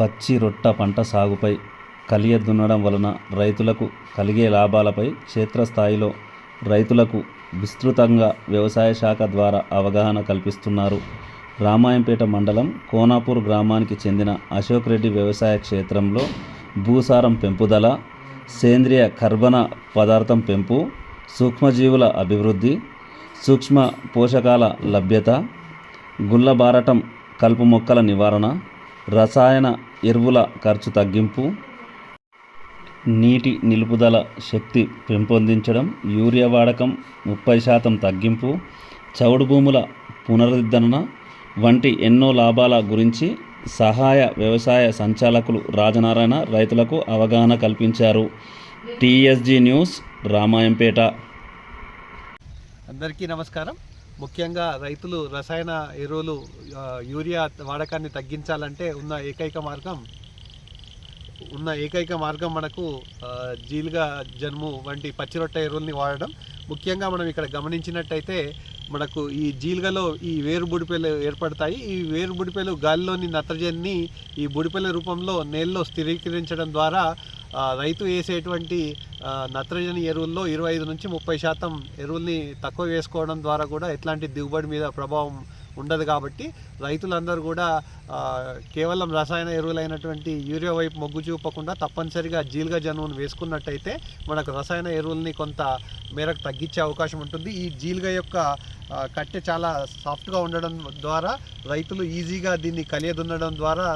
పచ్చి రొట్ట పంట సాగుపై కలియ దున్నడం వలన రైతులకు కలిగే లాభాలపై క్షేత్రస్థాయిలో రైతులకు విస్తృతంగా వ్యవసాయ శాఖ ద్వారా అవగాహన కల్పిస్తున్నారు. రామాయంపేట మండలం కోనాపూర్ గ్రామానికి చెందిన అశోక్ రెడ్డి వ్యవసాయ క్షేత్రంలో భూసారం పెంపుదల సేంద్రియ కర్బన పదార్థం పెంపు సూక్ష్మజీవుల అభివృద్ధి సూక్ష్మ పోషకాల లభ్యత గుల్లబారటం కలుపు మొక్కల నివారణ రసాయన ఎరువుల ఖర్చు తగ్గింపు నీటి నిలుపుదల శక్తి పెంపొందించడం యూరియా వాడకం ముప్పై శాతం తగ్గింపు చౌడు భూముల పునరుద్ధరణ వంటి ఎన్నో లాభాల గురించి సహాయ వ్యవసాయ సంచాలకులు రాజనారాయణ రైతులకు అవగాహన కల్పించారు. TSG news Ramayampet. అందరికీ నమస్కారం. ముఖ్యంగా రైతులు రసాయన ఎరువులు యూరియా వాడకాన్ని తగ్గించాలంటే ఉన్న ఏకైక మార్గం ఉన్న ఏకైక మార్గం మనకు జీలుగా జన్ము వంటి పచ్చిరొట్ట ఎరువుల్ని వాడడం. ముఖ్యంగా మనం ఇక్కడ గమనించినట్టయితే మనకు ఈ జీలుగలో ఈ వేరు బుడిపెలు ఏర్పడతాయి. ఈ వేరు బుడిపెలు గాలిలోని నత్రజనిని ఈ బుడిపెల రూపంలో నేలలో స్థిరీకరించడం ద్వారా రైతు వేసేటువంటి నత్రజని ఎరువుల్లో ఇరవై ఐదు నుంచి ముప్పై శాతం ఎరువుల్ని తక్కువ వేసుకోవడం ద్వారా కూడా ఎట్లాంటి దిగుబడి మీద ప్రభావం ఉండదు కాబట్టి రైతులందరూ కూడా కేవలం రసాయన ఎరువులైనటువంటి యూరియా వైపు మొగ్గు చూపకుండా తప్పనిసరిగా జీలుగా జనువును వేసుకున్నట్టయితే మనకు రసాయన ఎరువుల్ని కొంత మేరకు తగ్గించే అవకాశం ఉంటుంది. ఈ జీలుగా యొక్క కట్టె చాలా సాఫ్ట్గా ఉండడం ద్వారా రైతులు ఈజీగా దీన్ని కలియదున్నడం ద్వారా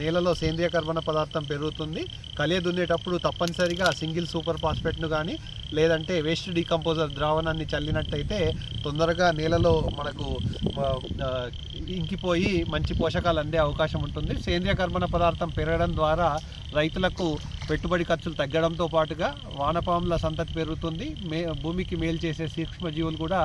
నేలలో సేంద్రియ కర్బన పదార్థం పెరుగుతుంది. కలియదున్నేటప్పుడు తప్పనిసరిగా సింగిల్ సూపర్ ఫాస్ఫేట్ను కానీ లేదంటే వేస్ట్ డీకంపోజర్ ద్రావణాన్ని చల్లినట్టయితే తొందరగా నేలలో మనకు ఇంకిపోయి మంచి పోషకాలు అందే అవకాశం ఉంటుంది. సేంద్రియ కర్బన పదార్థం పెరగడం ద్వారా రైతులకు పెట్టుబడి ఖర్చులు తగ్గడంతో పాటుగా వానపాముల సంతతి పెరుగుతుంది. మే భూమికి మేలు చేసే సూక్ష్మజీవులు కూడా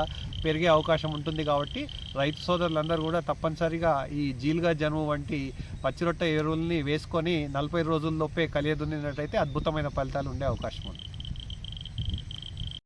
పెరిగే అవకాశం ఉంటుంది కాబట్టి రైతు సోదరులందరూ కూడా తప్పనిసరిగా ఈ జీలుగా జనుము వంటి పచ్చిరొట్ట ఎరువుల్ని వేసుకొని నలభై రోజుల్లోపే కలియదున్నినట్టయితే అద్భుతమైన ఫలితాలు ఉండే అవకాశం ఉంది.